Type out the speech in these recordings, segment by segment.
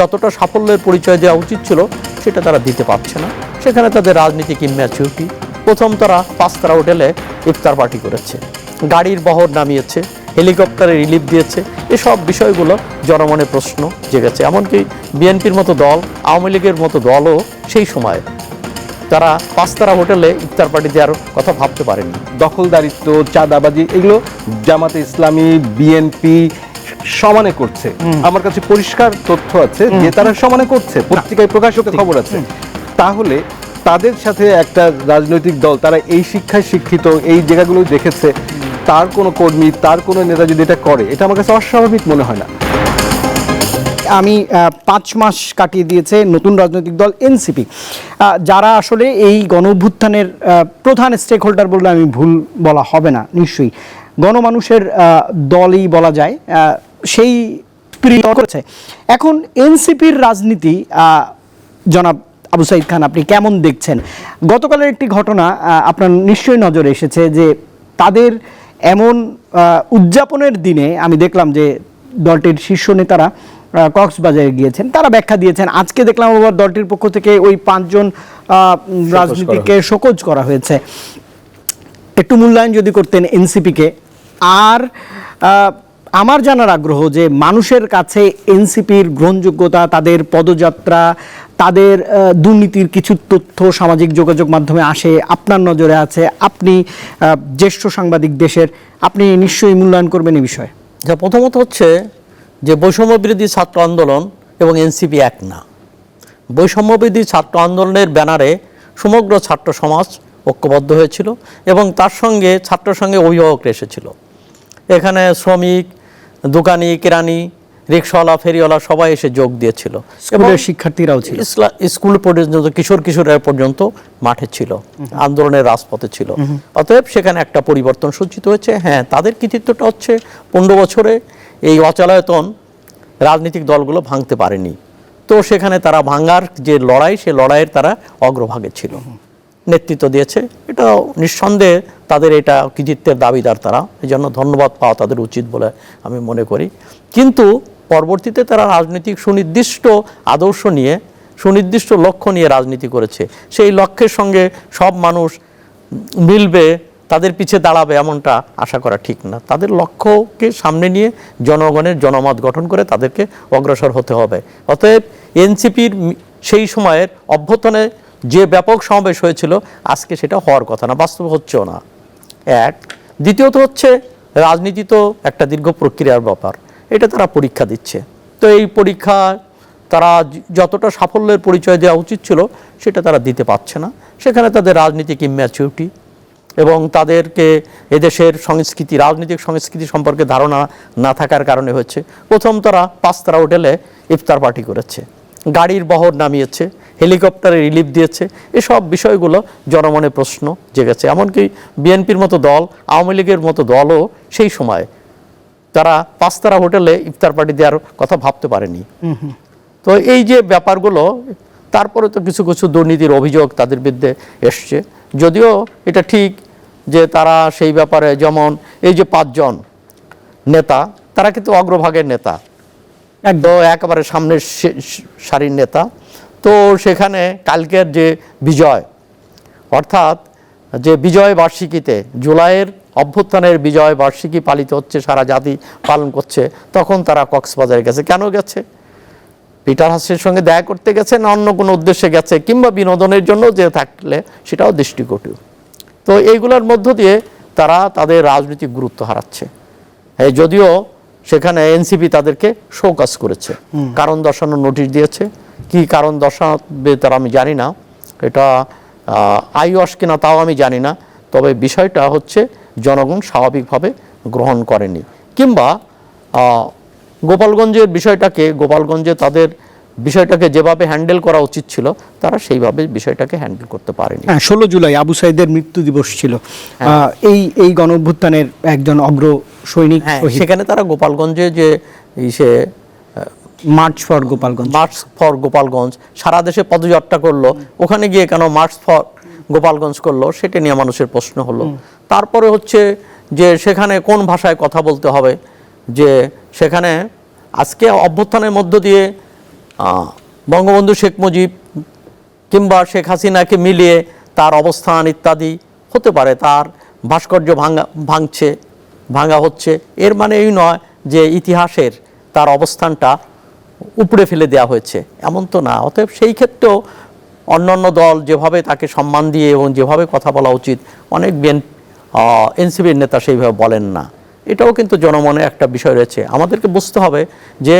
যতটা সাফল্যের পরিচয় দেওয়া উচিত ছিল সেটা তারা দিতে পারছে না। সেখানে তাদের রাজনীতিক ইম্যাচিউরিটি। প্রথম তারা পাঁচতারা হোটেলে ইফতার পার্টি করেছে। গাড়ির বহর নামিয়েছে, হেলিকপ্টারে রিলিফ দিয়েছে। এসব বিষয়গুলো জনমনে প্রশ্ন জেগেছে। এমনকি বিএনপির মতো দল, আওয়ামী লীগের মতো দলও সেই সময় তারা পাঁচতারা হোটেলে ইফতার পার্টি দেওয়ার কথা ভাবতে পারেনি। দখলদারিত্ব, চাঁদাবাজি, এগুলো জামাতে ইসলামী, বিএনপি সমানে করছে। আমার কাছে পরিষ্কার তথ্য আছে যে তারা সমানে করছে পত্রিকায় প্রকাশিত খবর আছে। তাহলে তাদের সাথে একটা রাজনৈতিক দল তারা এই শিক্ষায় শিক্ষিত এই জায়গাগুলো দেখেছে তার কোনো কর্মী তার কোনো নেতা যদি এটা করে এটা আমার কাছে অস্বাভাবিক মনে হয় না। আমি পাঁচ মাস কাটিয়ে দিয়েছে নতুন রাজনৈতিক দল এনসিপি। যারা আসলে এই গণ অভ্যুত্থানের প্রধান স্টেক হোল্ডার বললে আমি ভুল বলা হবে না নিশ্চয়ই। গণমানুষের আহ, দলই বলা যায়। আহ, সেই করেছে। এখন এনসিপির রাজনীতি জনাব আবু সাইদ খান আপনি কেমন দেখছেন? গতকালের একটি ঘটনা আপনার নিশ্চয়ই নজরে এসেছে যে তাদের এমন উদযাপনের দিনে আমি দেখলাম যে দলটির শীর্ষ নেতারা কক্সবাজারে গিয়েছেন। তারা ব্যাখ্যা দিয়েছেন আজকে দেখলাম আবার দলটির পক্ষ থেকে ওই পাঁচজন আহ, রাজনীতিককে শোকজ করা হয়েছে। একটু মূল্যায়ন যদি করতেন এনসিপিকে। আর আমার জানার আগ্রহ যে মানুষের কাছে এনসিপির গ্রহণযোগ্যতা, তাদের পদযাত্রা, তাদের দুর্নীতির কিছু তথ্য সামাজিক যোগাযোগ মাধ্যমে আসে, আপনার নজরে আছে, আপনি জ্যেষ্ঠ সাংবাদিক দেশের, আপনি নিশ্চয়ই মূল্যায়ন করবেন এই বিষয়ে। যা প্রথমত হচ্ছে যে বৈষম্য বিরোধী ছাত্র আন্দোলন এবং এনসিপি এক না। বৈষম্য বিরোধী ছাত্র আন্দোলনের ব্যানারে সমগ্র ছাত্র সমাজ ঐক্যবদ্ধ হয়েছিল এবং তার সঙ্গে ছাত্র সঙ্গে অভিভাবকরা এসেছিল। এখানে শ্রমিক দোকানি কেরানি রিক্সাওয়ালা ফেরিওয়ালা সবাই এসে যোগ দিয়েছিল। স্কুলের শিক্ষার্থীরাও ছিল। স্কুল পর্যন্ত কিশোর কিশোরের পর্যন্ত মাঠে ছিল আন্দোলনের রাজপথে ছিল। অতএব সেখানে একটা পরিবর্তন সূচিত হয়েছে। হ্যাঁ তাদের কৃতিত্বটা হচ্ছে পনেরো বছরে এই অচলায়তন রাজনৈতিক দলগুলো ভাঙতে পারেনি। তো সেখানে তারা ভাঙার যে লড়াই সে লড়াইয়ের তারা অগ্রভাগে ছিল। নেতৃত্ব দিয়েছে। এটা নিঃসন্দেহে তাদের এটা কৃতিত্বের দাবিদার তারা। এই জন্য ধন্যবাদ পাওয়া তাদের উচিত বলে আমি মনে করি। কিন্তু পরবর্তীতে তারা রাজনৈতিক সুনির্দিষ্ট আদর্শ নিয়ে, সুনির্দিষ্ট লক্ষ্য নিয়ে রাজনীতি করেছে। সেই লক্ষ্যের সঙ্গে সব মানুষ মিলবে, তাদের পিছে দাঁড়াবে এমনটা আশা করা ঠিক না। তাদের লক্ষ্যকে সামনে নিয়ে জনগণের জনমত গঠন করে তাদেরকে অগ্রসর হতে হবে। অতএব এনসিপির সেই সময়ের অভ্যর্থনে যে ব্যাপক সমাবেশ হয়েছিল, আজকে সেটা হওয়ার কথা না, বাস্তব হচ্ছেও না। এক, দ্বিতীয়ত হচ্ছে রাজনীতি তো একটা দীর্ঘ প্রক্রিয়ার ব্যাপার, এটা তারা পরীক্ষা দিচ্ছে। তো এই পরীক্ষা তারা যতটা সাফল্যের পরিচয় দেওয়া উচিত ছিল, সেটা তারা দিতে পারছে না। সেখানে তাদের রাজনীতিক ইম্যাচিউরিটি এবং তাদেরকে এদেশের সংস্কৃতি, রাজনৈতিক সংস্কৃতি সম্পর্কে ধারণা না থাকার কারণে হচ্ছে, প্রথম তারা পাঁচতারা হোটেলে ইফতার পার্টি করেছে। গাড়ির বহর নামিয়েছে হেলিকপ্টারে রিলিফ দিয়েছে এসব বিষয়গুলো জনমনে প্রশ্ন জেগেছে। এমনকি বিএনপির মতো দল আওয়ামী লীগের মতো দলও সেই সময় তারা পাঁচতারা হোটেলে ইফতার পার্টি দেওয়ার কথা ভাবতে পারেনি। তো এই যে ব্যাপারগুলো তারপরে তো কিছু কিছু দুর্নীতির অভিযোগ তাদের বিরুদ্ধে এসছে। যদিও এটা ঠিক যে তারা সেই ব্যাপারে যেমন এই যে পাঁচজন নেতা তারা কিন্তু অগ্রভাগের নেতা। তো একেবারে সামনের সারির নেতা। তো সেখানে কালকের যে বিজয়, অর্থাৎ যে বিজয় বার্ষিকীতে জুলাইয়ের অভ্যুত্থানের বিজয় বার্ষিকী পালিত হচ্ছে, সারা জাতি পালন করছে, তখন তারা কক্সবাজারে গেছে। কেন গেছে? পিটার হাসের সঙ্গে দেখা করতে গেছে না অন্য কোনো উদ্দেশ্যে গেছে, কিংবা বিনোদনের জন্য যে থাকলে সেটাও দৃষ্টিকটু। তো এইগুলোর মধ্য দিয়ে তারা তাদের রাজনৈতিক গুরুত্ব হারাচ্ছে। যদিও সেখানে এনসিপি তাদেরকে শোকাস করেছে। কারণ দর্শানোর নোটিশ দিয়েছে। কি কারণ দর্শাবে তারা আমি জানি না। এটা আইওয়াস কিনা তাও আমি জানি না। তবে বিষয়টা হচ্ছে জনগণ স্বাভাবিকভাবে গ্রহণ করেনি। কিংবা গোপালগঞ্জের বিষয়টাকে গোপালগঞ্জে তাদের বিষয়টাকে যেভাবে হ্যান্ডেল করা উচিত ছিল তারা সেইভাবে বিষয়টাকে হ্যান্ডেল করতে পারেনি। হ্যাঁ ষোলো জুলাই আবু সাইদের মৃত্যু দিবস ছিল। এই এই গণ অভ্যুত্থানের একজন অগ্র সৈনিক হ্যাঁ সেখানে তারা গোপালগঞ্জে যে সে march for Gopalganj march for Gopalganj সারা দেশে পদযাত্রা করল। ওখানে গিয়ে কেন মার্চ ফর গোপালগঞ্জ করল সেটা নিয়ে মানুষের প্রশ্ন হলো। তারপরে হচ্ছে যে সেখানে কোন ভাষায় কথা বলতে হবে? যে সেখানে আজকে অভ্যুত্থানের মধ্য দিয়ে বঙ্গবন্ধু শেখ মুজিব কিংবা শেখ হাসিনাকে মিলিয়ে তার অবস্থান ইত্যাদি হতে পারে, তার ভাস্কর্য ভাঙা, ভাঙছে, ভাঙা হচ্ছে। এর মানে এই নয় যে ইতিহাসের তার অবস্থানটা উপড়ে ফেলে দেওয়া হয়েছে, এমন তো না। অতএব সেই ক্ষেত্রেও অন্যান্য দল যেভাবে তাকে সম্মান দিয়ে এবং যেভাবে কথা বলা উচিত, অনেক বিএন এনসিপির নেতা সেইভাবে বলেন না। এটাও কিন্তু জনমনে একটা বিষয় রয়েছে। আমাদেরকে বুঝতে হবে যে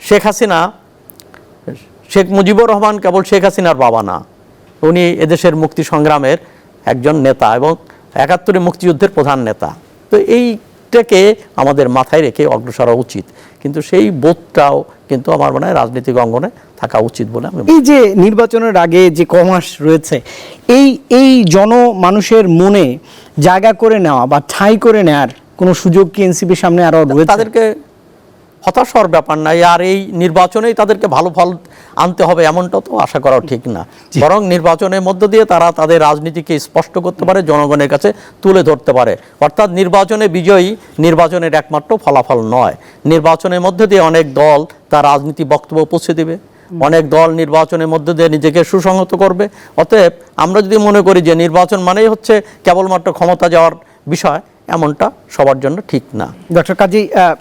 শেখ হাসিনা শেখ মুজিবুর রহমান কেবল শেখ হাসিনার বাবা না উনি এদেশের মুক্তি সংগ্রামের একজন নেতা এবং একাত্তরে মুক্তিযুদ্ধের প্রধান নেতা। তো এইটাকে আমাদের মাথায় রেখে অগ্রসর উচিত। কিন্তু সেই বোধটাও কিন্তু আমার মনে হয় রাজনৈতিক অঙ্গনে থাকা উচিত বলে আমি এই যে নির্বাচনের আগে যে কমাস রয়েছে এই এই জন মানুষের মনে জায়গা করে নেওয়া বা ঠাঁই করে নেওয়ার কোনো সুযোগ কি এনসিপির সামনে আরও রয়েছে? তাদেরকে হতাশ হওয়ার ব্যাপার নাই আর এই নির্বাচনেই তাদেরকে ভালো ফল আনতে হবে এমনটা তো আশা করা ঠিক না। বরং নির্বাচনের মধ্য দিয়ে তারা তাদের রাজনীতিকে স্পষ্ট করতে পারে জনগণের কাছে তুলে ধরতে পারে। অর্থাৎ নির্বাচনে বিজয়ী নির্বাচনের একমাত্র ফলাফল নয়। নির্বাচনের মধ্যে দিয়ে অনেক দল তার রাজনীতি বক্তব্য পৌঁছে দেবে। অনেক দল নির্বাচনের মধ্যে দিয়ে নিজেকে সুসংহত করবে। অতএব আমরা যদি মনে করি যে নির্বাচন মানেই হচ্ছে কেবলমাত্র ক্ষমতা যাওয়ার বিষয় এমনটা সবার জন্য ঠিক না। ডক্টর কাজী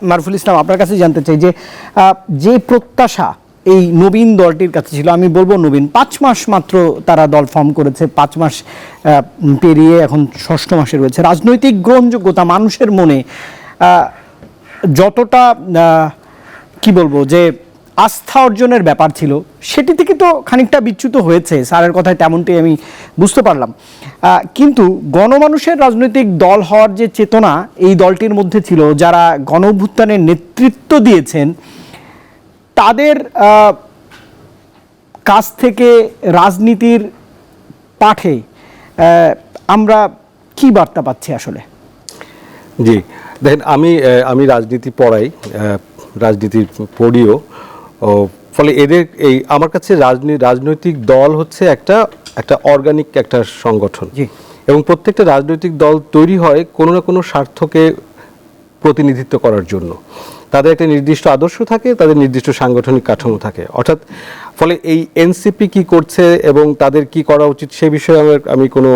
মারুফুল ইসলাম, আপনার কাছে জানতে চাই যে যে প্রত্যাশা এই নবীন দলটির কাছে ছিল, আমি বলব নবীন, পাঁচ মাস মাত্র তারা দল ফর্ম করেছে, পাঁচ মাস পেরিয়ে এখন ষষ্ঠ মাসে রয়েছে। রাজনৈতিক গ্রহণযোগ্যতা মানুষের মনে যতটা কি বলব যে আস্থা অর্জনের ব্যাপার ছিল সেটি থেকে তো খানিকটা বিচ্যুত হয়েছে। স্যারের কথায় তেমনটাই আমি বুঝতে পারলাম। কিন্তু গণমানুষের রাজনৈতিক দল হওয়ার যে চেতনা এই দলটির মধ্যে ছিল যারা গণ অভ্যুত্থানের নেতৃত্ব দিয়েছেন তাদের কাছ থেকে রাজনীতির পাঠে আমরা কি বার্তা পাচ্ছি আসলে? জি দেখেন আমি আমি রাজনীতি পড়াই আহ, রাজনীতি পড়িও। ফলে এদের এই আমার কাছে রাজনীতি রাজনৈতিক দল হচ্ছে একটা একটা অর্গানিক একটা সংগঠন। এবং প্রত্যেকটা রাজনৈতিক দল তৈরি হয় কোনো না কোনো স্বার্থকে প্রতিনিধিত্ব করার জন্য। তাদের একটা নির্দিষ্ট আদর্শ থাকে তাদের নির্দিষ্ট সাংগঠনিক কাঠামো থাকে। অর্থাৎ ফলে এই এনসিপি কি করছে এবং তাদের কি করা উচিত সে বিষয়ে আমার আমি কোনো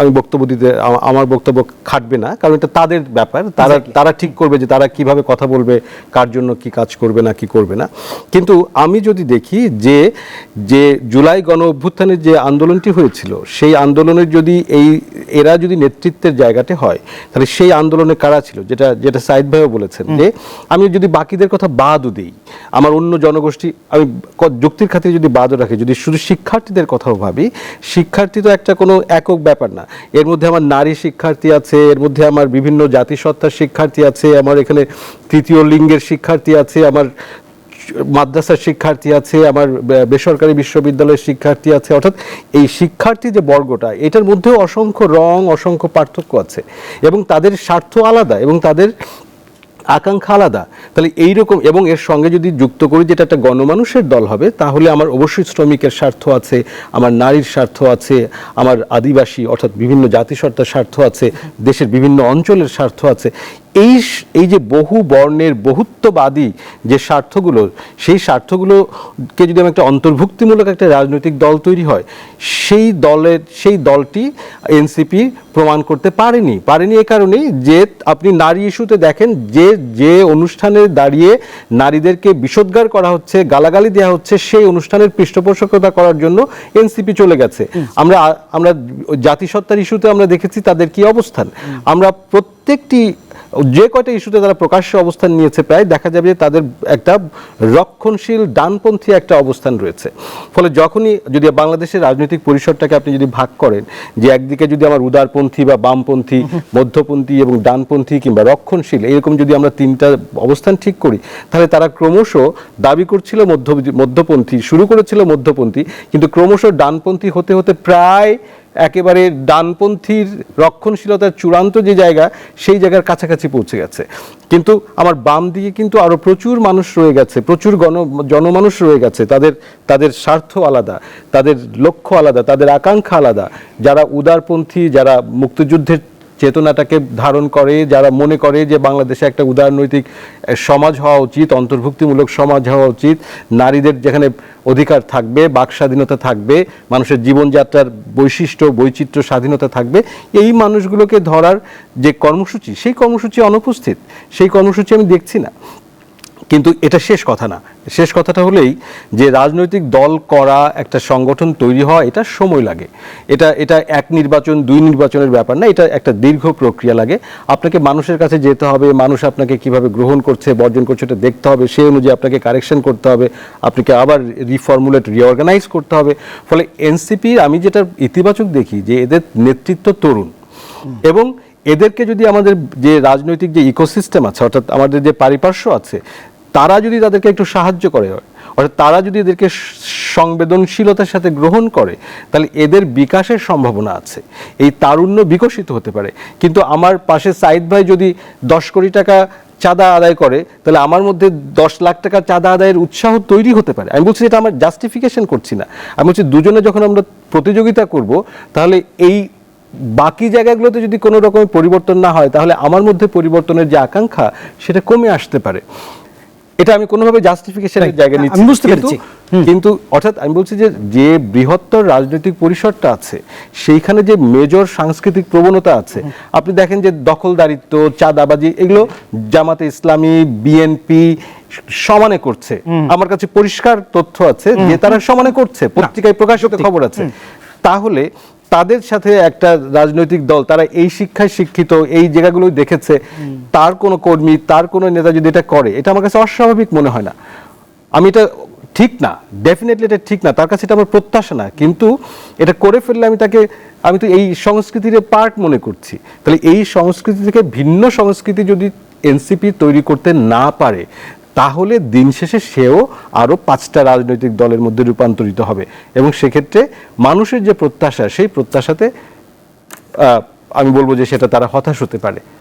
আমি বক্তব্য দিতে আমার বক্তব্য খাটবে না কারণ এটা তাদের ব্যাপার। তারা তারা ঠিক করবে যে তারা কীভাবে কথা বলবে কার জন্য কি কাজ করবে না কি করবে না। কিন্তু আমি যদি দেখি যে যে জুলাই গণ অভ্যুত্থানের যে আন্দোলনটি হয়েছিল সেই আন্দোলনের যদি এই এরা যদি নেতৃত্বের জায়গাতে হয় তাহলে সেই আন্দোলনে কারা ছিল? যেটা যেটা সাইদ ভাইও বলেছেন যে আমি যদি বাকিদের কথা বাদও দিই আমার অন্য জনগোষ্ঠী আমি যুক্তির খাতিরে যদি বাদও রাখি, যদি শুধু শিক্ষার্থীদের কথাও ভাবি, শিক্ষার্থী তো একটা কোনো একক ব্যাপার না। এর মধ্যে আমার নারী শিক্ষার্থী আছে, এর মধ্যে আমার বিভিন্ন জাতিসত্তার শিক্ষার্থী আছে, আমার এখানে তৃতীয় লিঙ্গের শিক্ষার্থী আছে, আমার মাদ্রাসার শিক্ষার্থী আছে, আমার বেসরকারি বিশ্ববিদ্যালয়ের শিক্ষার্থী আছে। অর্থাৎ এই শিক্ষার্থী যে বর্গটা, এটার মধ্যেও অসংখ্য রং, অসংখ্য পার্থক্য আছে। এবং তাদের স্বার্থ আলাদা এবং তাদের আকাঙ্ক্ষা আলাদা। তাহলে এইরকম এবং এর সঙ্গে যদি যুক্ত করি যেটা একটা গণমানুষের দল হবে, তাহলে আমার অবশ্যই শ্রমিকের স্বার্থ আছে, আমার নারীর স্বার্থ আছে, আমার আদিবাসী অর্থাৎ বিভিন্ন জাতিসত্তার স্বার্থ আছে, দেশের বিভিন্ন অঞ্চলের স্বার্থ আছে। এই এই যে বহু বর্ণের বহুত্ববাদী যে স্বার্থগুলো সেই স্বার্থগুলোকে যদি আমি একটা অন্তর্ভুক্তিমূলক একটা রাজনৈতিক দল তৈরি হয় সেই দলের সেই দলটি এনসিপি প্রমাণ করতে পারেনি। পারেনি এ কারণেই যে আপনি নারী ইস্যুতে দেখেন যে যে অনুষ্ঠানে দাঁড়িয়ে নারীদেরকে বিষোদ্গার করা হচ্ছে গালাগালি দেওয়া হচ্ছে সেই অনুষ্ঠানের পৃষ্ঠপোষকতা করার জন্য এনসিপি চলে গেছে। আমরা আমরা জাতিসত্তার ইস্যুতে আমরা দেখেছি তাদের কি অবস্থান। আমরা প্রত্যেকটি যে কয়টা ইস্যুতে তারা প্রকাশ্য অবস্থান নিয়েছে প্রায় দেখা যাবে যে তাদের একটা রক্ষণশীল ডানপন্থী একটা অবস্থান রয়েছে। ফলে যখনই যদি বাংলাদেশের রাজনৈতিক পরিসরটাকে আপনি যদি ভাগ করেন, যে একদিকে যদি আমার উদারপন্থী বা বামপন্থী, মধ্যপন্থী এবং ডানপন্থী কিংবা রক্ষণশীল, এরকম যদি আমরা তিনটা অবস্থান ঠিক করি, তাহলে তারা ক্রমশ দাবি করছিল মধ্য মধ্যপন্থী, শুরু করেছিল মধ্যপন্থী, কিন্তু ক্রমশ ডানপন্থী হতে হতে প্রায় একেবারে ডানপন্থীর রক্ষণশীলতার চূড়ান্ত যে জায়গা, সেই জায়গার কাছাকাছি পৌঁছে গেছে। কিন্তু আমার বাম দিকে কিন্তু আরও প্রচুর মানুষ রয়ে গেছে, প্রচুর গণ, জনমানুষ রয়ে গেছে। তাদের তাদের স্বার্থ আলাদা, তাদের লক্ষ্য আলাদা, তাদের আকাঙ্ক্ষা আলাদা। যারা উদারপন্থী, যারা মুক্তিযুদ্ধের চেতনাটাকে ধারণ করে, যারা মনে করে যে বাংলাদেশে একটা উদারনৈতিক সমাজ হওয়া উচিত, অন্তর্ভুক্তিমূলক সমাজ হওয়া উচিত, নারীদের যেখানে অধিকার থাকবে, বাক স্বাধীনতা থাকবে, মানুষের জীবনযাত্রার বৈশিষ্ট্য, বৈচিত্র্য, স্বাধীনতা থাকবে, এই মানুষগুলোকে ধরার যে কর্মসূচি, সেই কর্মসূচি অনুপস্থিত। সেই কর্মসূচি আমি দেখছি না। কিন্তু এটা শেষ কথা না। শেষ কথাটা হলেই যে রাজনৈতিক দল করা একটা সংগঠন তৈরি হওয়া, এটা সময় লাগে। এটা এটা এক নির্বাচন, দুই নির্বাচনের ব্যাপার না, এটা একটা দীর্ঘ প্রক্রিয়া লাগে। আপনাকে মানুষের কাছে যেতে হবে, মানুষ আপনাকে কীভাবে গ্রহণ করছে, বর্জন করছে এটা দেখতে হবে, সেই অনুযায়ী আপনাকে কারেকশন করতে হবে, আপনাকে আবার রিফর্মুলেট রিঅর্গানাইজ করতে হবে। ফলে এনসিপি আমি যেটা ইতিবাচক দেখি যে এদের নেতৃত্ব তরুণ। এবং এদেরকে যদি আমাদের যে রাজনৈতিক যে ইকোসিস্টেম আছে, অর্থাৎ আমাদের যে পারিপার্শ্ব আছে তারা যদি তাদেরকে একটু সাহায্য করে, অর্থাৎ তারা যদি এদেরকে সংবেদনশীলতার সাথে গ্রহণ করে, তাহলে এদের বিকাশের সম্ভাবনা আছে। এই তারুণ্য বিকশিত হতে পারে। কিন্তু আমার পাশে সাইদ ভাই যদি দশ কোটি টাকা চাঁদা আদায় করে, তাহলে আমার মধ্যে দশ লাখ টাকা চাঁদা আদায়ের উৎসাহ তৈরি হতে পারে। আমি বলছি এটা আমার জাস্টিফিকেশন করছি না। আমি বলছি দুজনে যখন আমরা প্রতিযোগিতা করব, তাহলে এই বাকি জায়গাগুলোতে যদি কোনো রকমের পরিবর্তন না হয়, তাহলে আমার মধ্যে পরিবর্তনের যে আকাঙ্ক্ষা, সেটা কমে আসতে পারে। এটা আমি কোনোভাবে জাস্টিফিকেশনের. জায়গা আমি নিচ্ছি বুঝতে পেরেছি। কিন্তু অর্থাৎ আমি বলছি যে যে বৃহত্তর রাজনৈতিক পরিসরটা আছে সেইখানে যে মেজর সাংস্কৃতিক প্রবণতা আছে আপনি দেখেন যে দখলদারিত্ব চাঁদাবাজি এগুলো জামাতে ইসলামী বিএনপি সমানে করছে। আমার কাছে পরিষ্কার তথ্য আছে যে তারা সমানে করছে পত্রিকায় প্রকাশিত খবর আছে। তাহলে তাদের সাথে একটা রাজনৈতিক দল, তারা এই শিক্ষায় শিক্ষিত, এই জায়গাগুলো দেখেছে, তার কোনো কর্মী, তার কোনো নেতা যদি এটা করে, এটা আমার কাছে অস্বাভাবিক মনে হয় না। আমি এটা ঠিক না ডেফিনেটলি এটা ঠিক না, তার কাছে এটা আমার প্রত্যাশা না, কিন্তু এটা করে ফেললে আমি তাকে, আমি তো এই সংস্কৃতির পার্ট মনে করছি। তাহলে এই সংস্কৃতি থেকে ভিন্ন সংস্কৃতি যদি এনসিপি তৈরি করতে না পারে তাহলে দিন শেষে সেও আরও পাঁচটা রাজনৈতিক দলের মধ্যে রূপান্তরিত হবে। এবং সেক্ষেত্রে মানুষের যে প্রত্যাশা, সেই প্রত্যাশাতে আমি বলব যে সেটা তারা হতাশ হতে পারে।